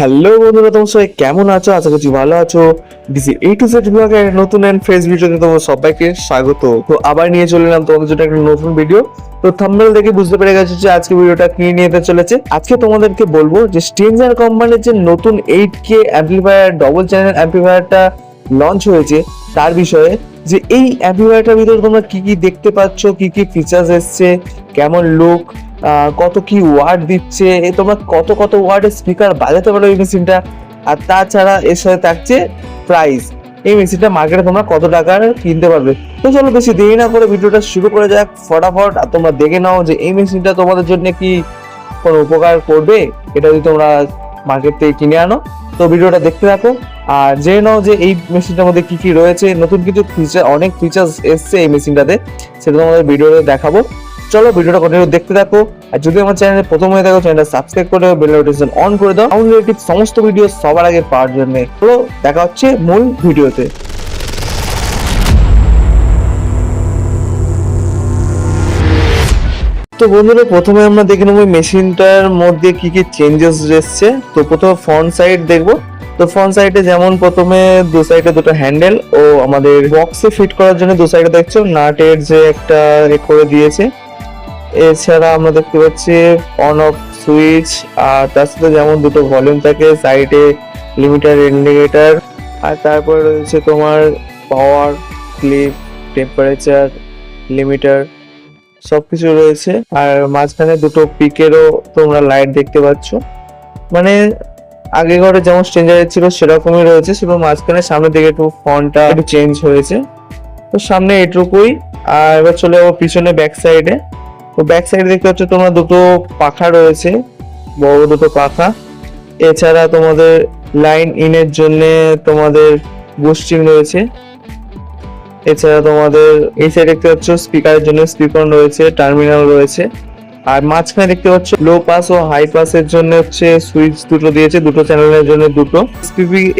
Hello বন্ধুরা, তোমার সবাই কেমন আছো? আশা করছি ভালো আছো। ডিসি এই টু জেড বিভাগের নতুন অ্যান্ড ফ্রেশ ভিডিওতে তোমার সবাইকে স্বাগত। তো আবার নিয়ে চলে এলাম তোমাদের জন্য একটা নতুন ভিডিও তো থাম্বনেল দেখে বুঝতে পেরে গেছো যে আজকে ভিডিওটা কি নিয়ে চলেছে। আজকে তোমাদেরকে বলব যে স্টেঞ্জার কোম্পানির যে নতুন eight K amplifier double channel অ্যাম্পলিফায়ারটা launch হয়েছে, তার বিষয়ে যে এই অ্যাম্পলিফায়ারটার ভিতরে তোমরা কি কি দেখতে পাচ্ছ, কি কি ফিচার্স এসছে, কেমন লুক কত কি ওয়ার্ড দিচ্ছে, এ তোমরা কত কত ওয়ার্ডের স্পিকার বাজাতে পারো এই মেশিনটা আর তাছাড়া এর সাথে থাকছে প্রাইস এই মেশিনটা মার্কেটে তোমরা কত টাকার কিনতে পারবে। তো চলো বেশি দেরি না করে ভিডিওটা শুরু করে যাক ফটাফট। আর তোমরা দেখে নাও যে এই মেশিনটা তোমাদের জন্য কি কোনো উপকার করবে, এটা যদি তোমরা মার্কেট থেকে কিনে আনো। তো ভিডিওটা দেখতে থাকো। আর জেনে নাও যে এই মেশিনটার মধ্যে কি কি রয়েছে। নতুন কিছু ফিচার অনেক ফিচার্স এসছে এই মেশিনটাতে সেটা তোমাদের ভিডিওতে দেখাবো। চলো ভিডিওটা কন্টিনিউ দেখতে থাকো। আর যদি আমার চ্যানেলে প্রথম হয়ে থাকো চ্যানেলটা সাবস্ক্রাইব করে বেল নোটিফিকেশন অন করে দাও। সাউন্ড রিলেটেড সমস্ত ভিডিও সবার আগে পাওয়ার জন্য। তো দেখা হচ্ছে মূল ভিডিওতে। তো বন্ধুরা, প্রথমে আমরা দেখে নেব মেশিনটার মধ্যে কি কি চেঞ্জেস এসছে। তো প্রথমে ফ্রন্ট সাইড দেখব। তো ফ্রন্ট সাইডে যেমন প্রথমে দু সাইডে দুটো হ্যান্ডেল ও আমাদের বক্সে ফিট করার জন্য দু সাইডে দেখছ নাটের যে একটা করে দিয়েছে। এছাড়া আমরা দেখতে পাচ্ছি অন অফ সুইচ আর তার সাথে যেমন দুটো ভলিউম থাকে সাইডে লিমিটার ইন্ডিকেটার আর তারপরে রয়েছে তোমার পাওয়ার ক্লিপ টেম্পারেচার লিমিটার সবকিছু রয়েছে। আর মাঝখানে দুটো পিকেরও তোমরা লাইট দেখতে পাচ্ছ। মানে আগে ঘরে যেমন স্ট্রেঞ্জারের ছিল, সেরকমই রয়েছে, শুধু মাঝখানে সামনের দিকে একটু ফন্টটা একটু চেঞ্জ হয়েছে। তো সামনে এটুকুই, আর এবার চলে যাব পিছনে ব্যাক সাইডে তো ব্যাক সাইডে দেখতে পাচ্ছ তোমরা দুটো পাখা রয়েছে, বড় দুটো পাখা। এছাড়া তোমাদের লাইন ইনের জন্য তোমাদের বুস্টিং রয়েছে। এছাড়া তোমাদের এই সাইডে দেখতে পাচ্ছ স্পিকারের জন্য স্পিকার রয়েছে টার্মিনাল রয়েছে। আর মাঝখানে দেখতে পাচ্ছ লো পাস ও হাই পাসের জন্য হচ্ছে সুইচ দুটো দিয়েছে, দুটো চ্যানেলের জন্য দুটো।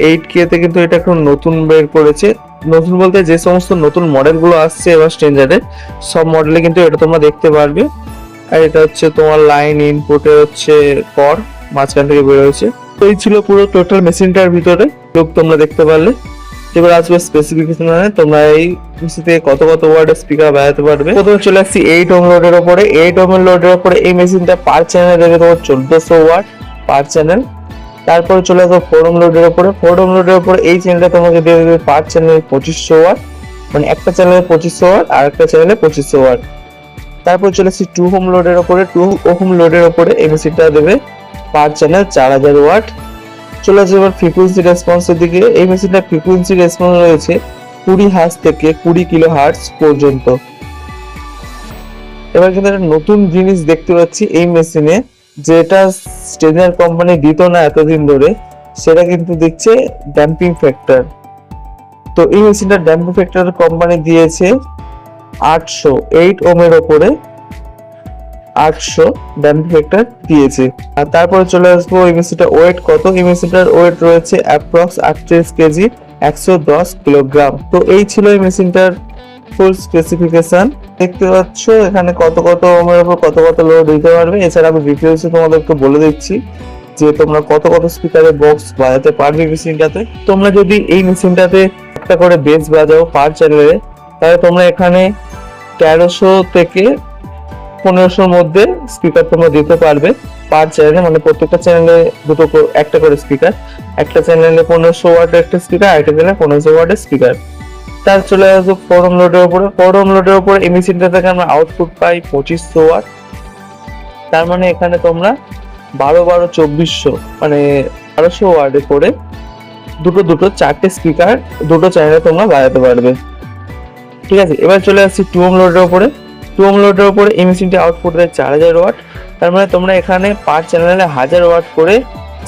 এইট কে তে কিন্তু এটা এখন নতুন বের করেছে। নতুন বলতে যে সমস্ত নতুন মডেলগুলো আসছে এবার স্ট্রেঞ্জারে সব মডেলে কিন্তু এটা তোমরা দেখতে পারবে। আর এটা হচ্ছে তোমার লাইন ইনপুটে হচ্ছে কর মাঝখান থেকে বের হয়েছে। তো এই ছিল পুরো টোটাল মেশিনটার ভিতরে লোক তোমরা দেখতে পারলে। এবার আসবে স্পেসিফিকেশনে তোমরা এই পিসিতে কত কত ওয়ার্ডের স্পিকার বাজাতে পারবে। প্রথমে চলে আসছি এইট ওম লোডের ওপরে। এইট ওম লোডের ওপরে এই মেশিনটা পার চ্যানেল দেবে তোমার চোদ্দশো ওয়াট পার চ্যানেল তারপরে চলে আসব ফোর ওম লোডের ওপরে। ফোর ওম লোডের ওপরে এই চ্যানেলটা তোমাকে দিয়ে দেবে পার চ্যানেল পঁচিশশো ওয়াট মানে একটা চ্যানেলে পঁচিশশো ওয়াট আর একটা চ্যানেলে পঁচিশশো ওয়াট তারপর চলে আসছি টু হোম লোডের ওপরে। টু হোম লোডের ওপরে এই মেশিনটা দেবে পার চ্যানেল চার হাজার ওয়াট চলে আসবে এবার ফ্রিকুয়েন্সি রেসপন্সের দিকে। এই মেশিনটা ফ্রিকুয়েন্সি রেসপন্স রয়েছে কুড়ি হার্স থেকে কুড়ি কিলো হার্স পর্যন্ত। এবার কিন্তু একটা নতুন জিনিস দেখতে পাচ্ছি এই মেশিনে যেটা স্টেজার কোম্পানি দিত না এতদিন ধরে, সেটা কিন্তু দেখছে ড্যাম্পিং ফ্যাক্টর তো এই মেশিনটা ড্যাম্পিং ফ্যাক্টর কোম্পানি দিয়েছে আটশো এইট ওমের ওপরে আটশো ড্যাম্পিং ফ্যাক্টর দিয়েছে। আর তারপরে চলে আসব এই মেশিনটা ওয়েট কত? এই মেশিনটার ওয়েট রয়েছে অ্যাপ্রক্স আটত্রিশ কেজি, একশো দশ কিলোগ্রাম। তো এই ছিল এই মেশিনটার ফুল স্পেসিফিকেশন দেখতে পাচ্ছ, এখানে কত কত ওমের উপর কত কত লোড দিতে পারবে। এছাড়া আমি ডিটেলসে তোমাদেরকে বলে দিচ্ছি যে তোমরা কত কত স্পিকারের বক্স বাজাতে পারবে মেশিনটাতে তোমরা যদি এই মেশিনটাতে একটা করে বেস বাজাও পার চ্যানেলে তাহলে তোমরা এখানে তেরোশো থেকে পনেরোশোর মধ্যে স্পিকার তোমরা দিতে পারবে পার চ্যানেলে মানে প্রত্যেকটা চ্যানেলে দুটো একটা করে স্পিকার একটা চ্যানেলে পনেরোশো ওয়াটের একটা স্পিকার আরেকটা চ্যানেলে পনেরোশো ওয়াটের স্পিকার তার চলে আসব ফোরম লোডের উপরে। ফোরম লোডের উপরে এই মেশিনটা থেকে আমরা আউটপুট পাই পঁচিশশো ওয়াট তার মানে এখানে তোমরা বারো বারো চব্বিশশো মানে বারোশো ওয়ার্ডে করে দুটো দুটো চারটে স্পিকার দুটো চ্যানেলে তোমরা বাজাতে পারবে। ঠিক আছে, এবার চলে আসছি টুম লোডের উপরে। টুম লোডের উপরে এই মেশিনটি আউটপুট দেয় চার হাজার ওয়াট তার মানে তোমরা এখানে পাঁচ চ্যানেলে হাজার ওয়াট করে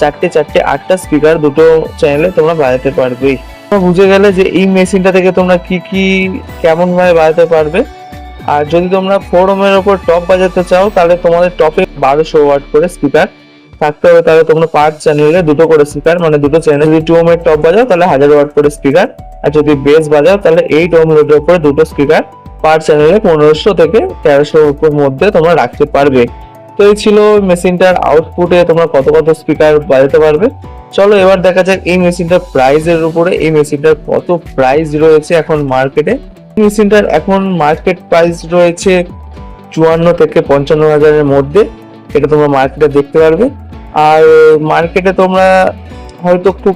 চারটে চারটে আটটা স্পিকার দুটো চ্যানেলে তোমরা বাজাতে পারবে বুঝে গেলে যে এই মেশিনটা থেকে তোমরা কি কি কেমন ভাবে বাজাতে পারবে। আর যদি তোমরা ফোর ওমের ওপর টপ বাজাতে চাও, তাহলে তোমাদের টপে বারোশো ওয়াট করে স্পিকার থাকতে হবে। তাহলে তোমরা পাঁচ চ্যানেলে দুটো করে স্পিকার মানে দুটো চ্যানেল যদি টু ওমের টপ বাজাও, তাহলে হাজার ওয়াট করে স্পিকার। আর যদি বেস বাজাও, তাহলে এইট ওম লোডের উপরে দুটো স্পিকার। পার চ্যানেলে পনেরোশো থেকে তেরোশো মধ্যে তোমরা রাখতে পারবে। এই ছিল, মেশিনটার আউটপুটে তোমরা কত কত স্পিকার বাজাতে পারবে। চলো এবার দেখা যাক এই মেশিনটার প্রাইসের উপরে, এই মেশিনটার কত প্রাইস রয়েছে এখন মার্কেটে মেশিনটার এখন মার্কেট প্রাইস রয়েছে চুয়ান্ন থেকে পঞ্চান্ন হাজারের মধ্যে, এটা তোমরা মার্কেটে দেখতে পারবে। আর মার্কেটে তোমরা হয়তো খুব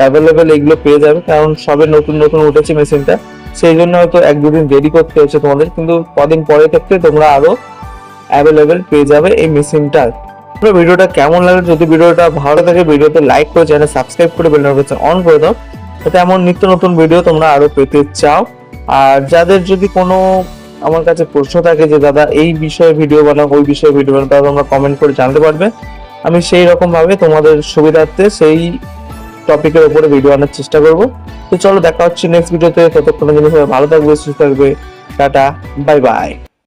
অ্যাভেলেবেল এগুলো পেয়ে যাবে, কারণ সবে নতুন নতুন উঠেছে মেশিনটা। সেই জন্য হয়তো এক দুদিন দেরি করতে হচ্ছে তোমাদের, কিন্তু কদিন পরে ক্ষেত্রে তোমরা আরও অ্যাভেলেবেল পেয়ে যাবে এই মেশিনটা পুরো ভিডিওটা কেমন লাগে যদি ভিডিওটা ভালো থাকে, ভিডিওতে লাইক করে চ্যানেল সাবস্ক্রাইব করে বেল নোটিফিকেশন অন করে দাও। যাতে এমন নিত্য নতুন ভিডিও তোমরা আরও পেতে চাও। আর যাদের যদি কোনো আমার কাছে প্রশ্ন থাকে যে, দাদা, এই বিষয়ে ভিডিও বানাও, ওই বিষয়ে ভিডিও বানাও, তাহলে তোমরা কমেন্ট করে জানতে পারবে। আমি সেই রকম ভাবে তোমাদের সুবিধার্থে সেই টপিকের উপরে ভিডিও আনার চেষ্টা করব। তো চলো দেখা হচ্ছে নেক্সট ভিডিওতে ততক্ষণের জন্য সবাই ভালো থাকবে, সুস্থ থাকবে। Tata bye bye